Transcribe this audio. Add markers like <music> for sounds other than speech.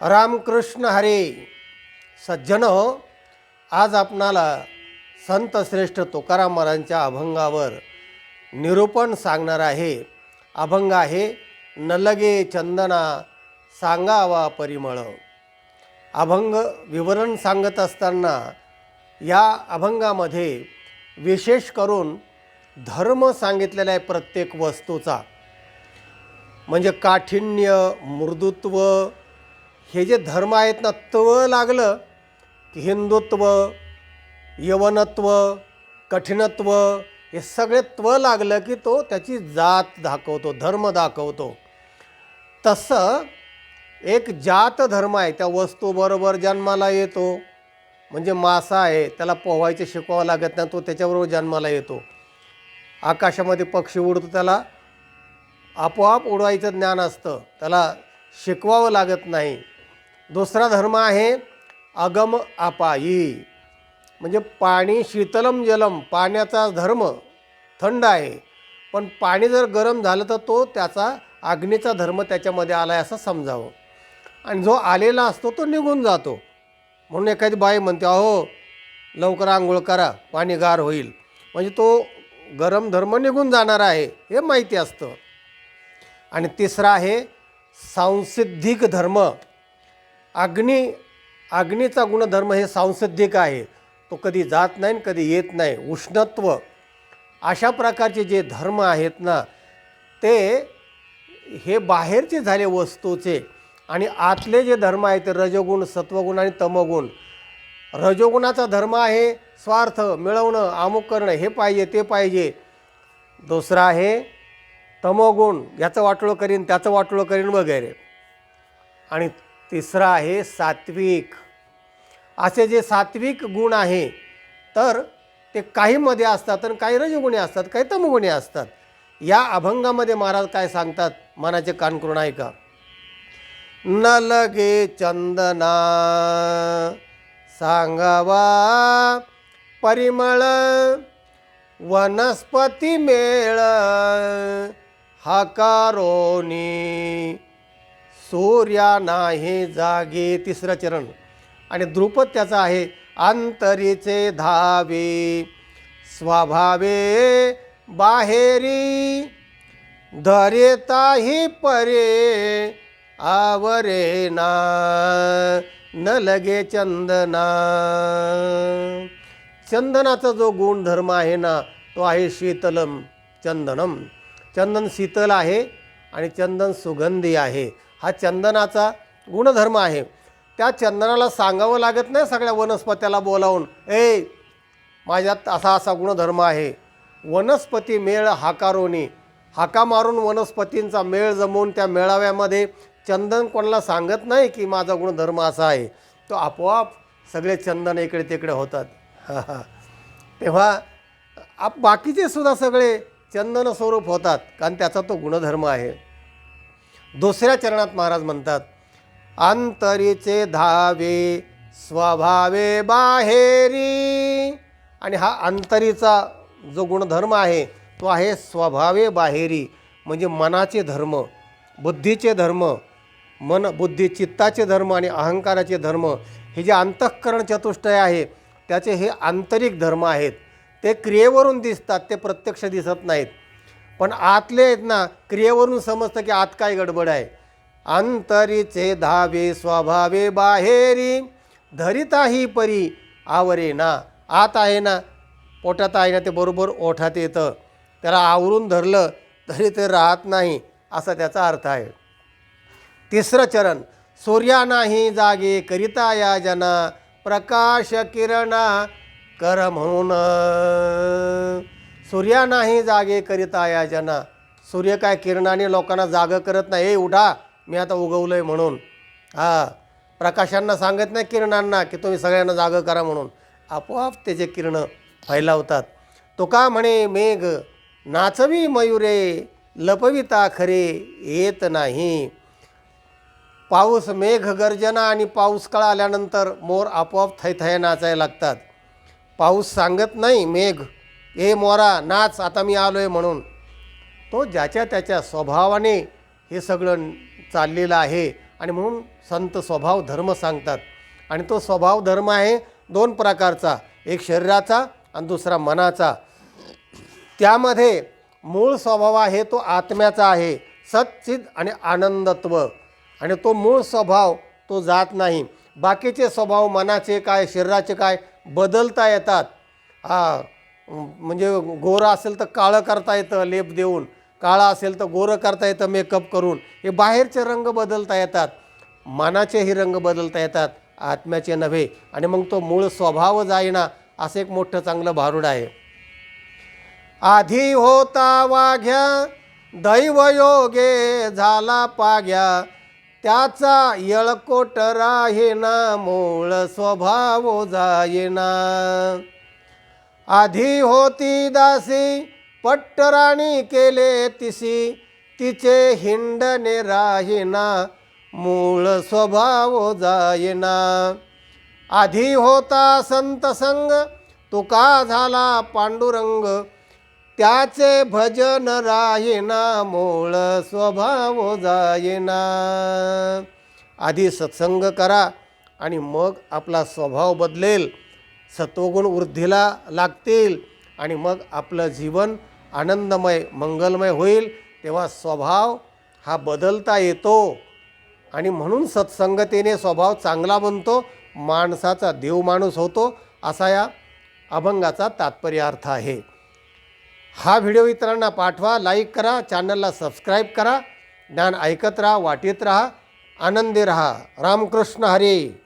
रामकृष्ण हरे. सज्जन आज आपणाला संत श्रेष्ठ तुकाराम महाराजांच्या अभंगावर निरूपण सांगणार आहे. अभंग आहे नलगे चंदना सांगावा परिमळ. अभंग विवरण सांगत असताना या अभंगामध्ये विशेष करून धर्म सांगितलेला आहे प्रत्येक वस्तूचा. म्हणजे काठिण्य मृदुत्व हे जे धर्म आहेत ना तव लागलं की हिंदुत्व यवनत्व कठीणत्व हे सगळे त्व लागलं की तो त्याची जात दाखवतो धर्म दाखवतो. तसं एक जात धर्म आहे त्या वस्तूबरोबर जन्माला येतो. म्हणजे मासा आहे त्याला पोहायचं शिकवावं लागत नाही तो त्याच्याबरोबर जन्माला येतो. आकाशामध्ये पक्षी उडतो त्याला आपोआप उडवायचं ज्ञान असतं. त्याला शिकवावं लागत नाही. दुसरा धर्म आहे अगम अपायी. म्हणजे पाणी शीतलम जलम पाण्याचा धर्म थंड आहे. पण पाणी जर गरम झालं तर तो त्याचा अग्नीचा धर्म त्याच्यामध्ये आला आहे असं समजावं. आणि जो आलेला असतो तो निघून जातो. म्हणून एखादी बाई म्हणते अहो लवकर आंघोळ करा पाणी गार होईल. म्हणजे तो गरम धर्म निघून जाणार आहे हे माहिती असतं. आणि तिसरा आहे सांसिद्धिक धर्म. अग्नी अग्नीचा गुणधर्म हे सांसद्धिक आहे. तो कधी जात नाही आणि कधी येत नाही. उष्णत्व. अशा प्रकारचे जे धर्म आहेत ना ते हे बाहेरचे झाले वस्तूचे. आणि आतले जे धर्म आहेत ते रजोगुण सत्वगुण आणि तमगुण. रजोगुणाचा धर्म आहे स्वार्थ मिळवणं अमुक करणं हे पाहिजे ते पाहिजे. दुसरा आहे तमोगुण. याचं वाटोळं करीन त्याचं वाटोळं करीन वगैरे. आणि तिसरा आहे सात्विक. असे जे सात्विक गुण आहे तर ते काहीमध्ये असतात आणि काही रजगुणी असतात काही तमगुणी असतात. या अभंगामध्ये महाराज काय सांगतात? मनाचे कान करून ऐका. न लगे चंदना सांगावा परिमळ वनस्पती मेळ हकारोनी सूर्या नाही जागे तिसरं चरण. आणि द्रुपद त्याचा आहे अंतरीचे धावे. स्वभावे बाहेरी धरेताही परे आवरे ना न लगे चंदना. चंदनाचा जो गुणधर्म आहे ना तो आहे शीतलम चंदनम. चंदन शीतल आहे आणि चंदन सुगंधी आहे. हा चंदनाचा गुणधर्म आहे. त्या चंदनाला सांगावं लागत नाही सगळ्या वनस्पत्याला बोलावून ए माझ्यात असा असा गुणधर्म आहे. वनस्पती मेळ हाकारोनी. हाका मारून वनस्पतींचा मेळ जमवून त्या मेळाव्यामध्ये चंदन कोणाला सांगत नाही की माझा गुणधर्म असा आहे. तो आपोआप सगळे चंदन इकडे तिकडे होतात. <laughs> तेव्हा आप बाकीचे सुद्धा सगळे चंदन स्वरूप होतात कारण त्याचा तो गुणधर्म आहे. दुसऱ्या चरणात महाराज म्हणतात अंतरीचे धावे स्वभावे बाहेरी. आणि हा अंतरीचा जो गुणधर्म आहे तो आहे स्वभावे बाहेरी म्हणजे मनाचे धर्म बुद्धीचे धर्म मन बुद्धी चित्ताचे धर्म आणि अहंकाराचे धर्म हे जे अंतःकरण चतुष्टय आहे त्याचे हे आंतरिक धर्म आहेत. ते क्रियेवरून दिसतात ते प्रत्यक्ष दिसत नाहीत. पण आतले आहेत ना क्रियेवरून समजतं की आत काय गडबड आहे. अंतरीचे धावे स्वभावे बाहेरी धरिताही परी आवरे ना. आत आहे ना पोटात आहे ना ते बरोबर ओठात येतं. त्याला आवरून धरलं तरी ते राहत नाही असा त्याचा अर्थ आहे. तिसरं चरण सूर्या नाही जागे करिता या जना प्रकाश किरणा कर म्हणून. सूर्या नाही जागे करिता या जना. सूर्य काय किरणाने लोकांना जागं करत नाही. ए उठा. मी आता उगवलं आहे म्हणून. हा. प्रकाशांना सांगत नाही किरणांना की तुम्ही सगळ्यांना जागं करा म्हणून. आपोआप त्याचे किरणं फैलावतात. तो का म्हणे मेघ नाचवी मयुरे लपविता खरे येत नाही. पाऊस मेघ गर्जना आणि पाऊस काळ आल्यानंतर मोर आपोआप थैथया नाचायला लागतात. पाऊस सांगत नाही मेघ ए मोरा नाच आता मी आलो आहे म्हणून. तो ज्याच्या त्याच्या स्वभावाने हे सगळं चाललेलं आहे आणि म्हणून संत स्वभाव धर्म सांगतात. आणि तो स्वभाव धर्म आहे दोन प्रकारचा एक शरीराचा आणि दुसरा मनाचा. त्यामध्ये मूळ स्वभाव आहे तो आत्म्याचा आहे सच्चिद आणि आनंदत्व. आणि तो मूळ स्वभाव तो जात नाही. बाकीचे स्वभाव मनाचे काय शरीराचे काय बदलता येतात. हा म्हणजे गोरं असेल तर काळं करता येतं लेप देऊन. काळा असेल तर गोरं करता येतं मेकअप करून. हे बाहेरचे रंग बदलता येतात. मनाचेही रंग बदलता येतात आत्म्याचे नव्हे. आणि मग तो मूळ स्वभाव जाईना असं एक मोठं चांगलं भारूड आहे. आधी होता वाघ्या दैवयोगे झाला पाग्या. त्याचा येळकोट राहेना मूळ स्वभाव जाईना. आधी होती दासी पट्टराणी केले तिसी. तिचे हिंडणे राहीना मूळ स्वभाव जाईना आधी होता संत संग तुका झाला पांडुरंग. त्याचे भजन राहिना मूळ स्वभाव जाईना आधी सत्संग करा आणि मग आपला स्वभाव बदलेल. सत्वगुण वृद्धीला लागतील आणि मग आपलं जीवन आनंदमय मंगलमय होईल. तेव्हा स्वभाव हा बदलता येतो. आणि म्हणून सत्संगतेने स्वभाव चांगला बनतो. माणसाचा देव माणूस होतो. असा या अभंगाचा तात्पर्य अर्थ आहे. हा व्हिडिओ इतरांना पाठवा लाईक करा चॅनलला सबस्क्राईब करा. ज्ञान ऐकत राहा वाटीत राहा आनंदी राहा. रामकृष्ण हरी.